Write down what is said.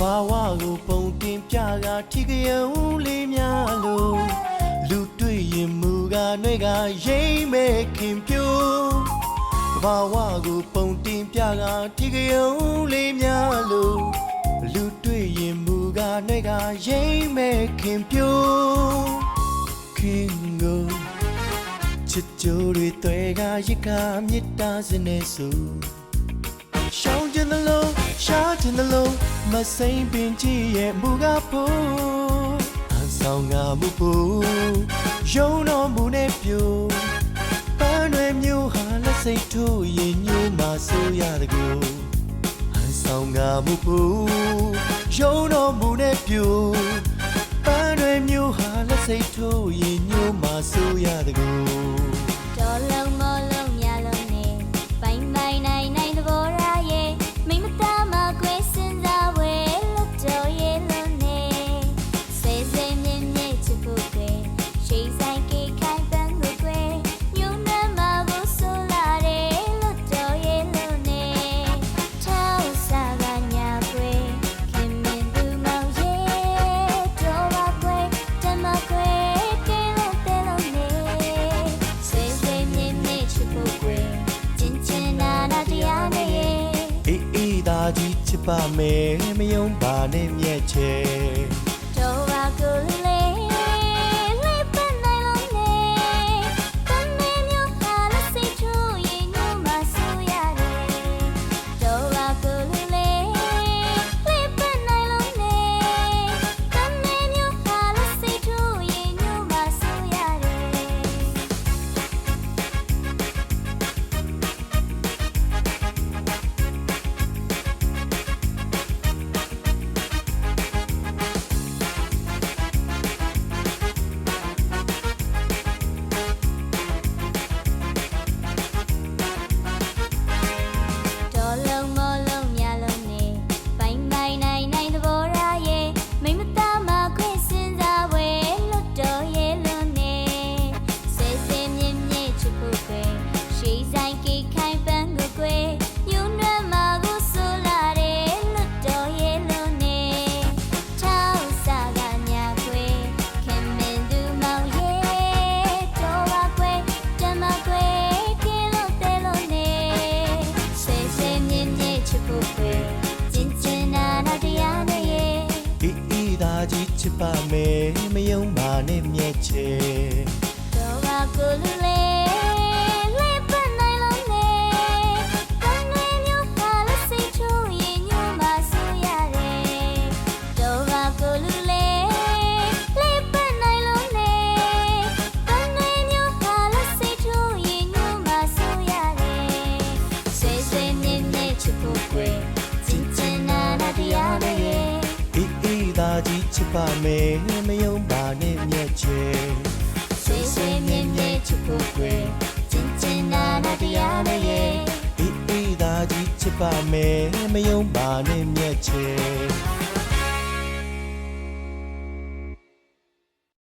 ဘာဝကိုပုံတင်ပြကထိကယုံလေးများလို့လူတွေ့ရင်မူကားတွေကရိမ့်မဲ့ခင်ပြိုးဘာဝကိုပုံတင်ပြကထိကယုံလေးများလို့လူတွေ့ရင်မူကားတွေကရိမ့်မဲ့ခင်ပြိုးခင်ကိုချစ်ကြိုးတွေတွေကရစ်ကမြစ်တာစနေဆိုရှောင်းကျင်တယ်လို့ ရှားကျင်တယ်လို့မစိမ့်ပင်ကြည့်ရဲ့မူကဖို့အဆောင်ငါမှုဖို့ယုံတော်မူနဲ့ပြိုပန်းတွေမျိုးဟာလက်စိတ်ထိုးရင်ညို့မှဆိုရတကူအဆောင်ငါမှုဖို့ယုံတော်မူနဲ့ပြိုပန်းတွေမျိုးဟာလက်စိတ်ထိုးရင်ညို့မှဆိုရတကူ ချစ်ပါမယ်မယုံပါနဲ့မြက်ချေတော့ပါကို ဆိုင်ကေခိုင်ပန်းကိုကွယ်ညွန်းနှမ်းမကိုဆိုလာတယ်လွတ်တော်ရဲ့လွန်နဲ့ထောက်စားကညာကွယ်ခင်မင်သူမောင်ရဲ့တော်ပါကွယ်တမကွယ်ကဲလို့တဲလို့နဲ့စေစေမြင့်မြင့်ချစ်ဖို့ပဲကျင်ကျင်နာနာတရားနဲ့ရဲ့အေးအေးသာကြီးချစ်ပါမယ်မယုံပါနဲ့မြက်ချေတော့ပါကိုလူလေး ချစ်ပါမယ်မယုံပါနဲ့မြက်ချေစေစေမြင့်မြင့်ချစ်ဖို့ကွယ်ကျင်ကျင်နာနာတရားနဲ့ရဲ့အေးအေးသာကြီးချစ်ပါမယ်မယုံပါနဲ့မြက်ချေ